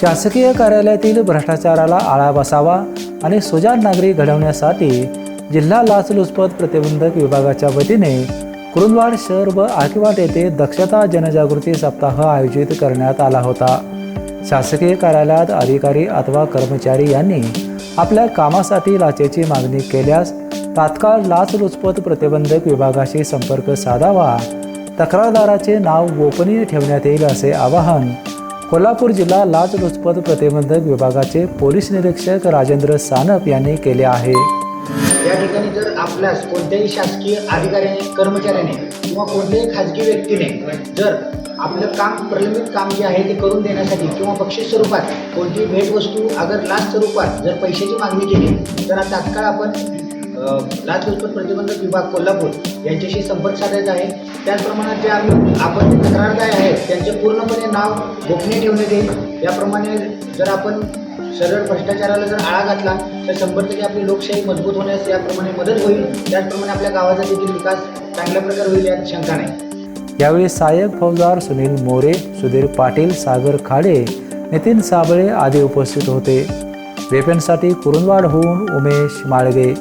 शासकीय कार्यालयातील भ्रष्टाचाराला आळा बसावा आणि सुजाण नागरिक घडवण्यासाठी जिल्हा लाचलुचपत प्रतिबंधक विभागाच्या वतीने कुरुंदवाड शहर व आकिवाट येथे दक्षता जनजागृती सप्ताह आयोजित करण्यात आला होता. शासकीय कार्यालयात अधिकारी अथवा कर्मचारी यांनी आपल्या कामासाठी लाचेची मागणी केल्यास तात्काळ लाचलुचपत प्रतिबंधक विभागाशी संपर्क साधावा तक्रारदाराचे नाव गोपनीय ठेवण्यात येईल असे आवाहन कोल्हापूर जिल्हा लाचलुचपत प्रतिबंधक विभागाचे पोलीस निरीक्षक राजेंद्र सानप यांनी केले आहे. या ठिकाणी जर आपल्यास कोणत्याही शासकीय अधिकाऱ्याने कर्मचाऱ्याने किंवा कोणत्याही खाजगी व्यक्तीने जर आपलं काम प्रलंबित काम जे आहे ते करून देण्यासाठी किंवा बक्षीस स्वरूपात कोणतीही भेटवस्तू अगर लाच स्वरूपात जर पैशाची मागणी केली तर तात्काळ आपण लाचलुचपत प्रतिबंधक विभाग कोल्हापूर यांच्याशी संपर्क साधायचा आहे. त्याचप्रमाणे जे आम्ही आपण जे तक्रारदार आहेत त्यांचे पूर्णपणे नाव गोपनीय ठेवण्यात येईल याप्रमाणे जर आपण सरळ भ्रष्टाचाराला जर आळा घातला तर शंभर टक्के आपली लोकशाही मजबूत होण्यास याप्रमाणे मदत होईल. त्याचप्रमाणे आपल्या गावाचा देखील विकास चांगल्या प्रकारे होईल यात शंका नाही. यावेळी सहाय्यक फौजदार सुनील मोरे सुधीर पाटील सागर खाडे नितीन साबळे आदी उपस्थित होते. वेपनसाठी कुरुंदवाडहून उमेश माळगे.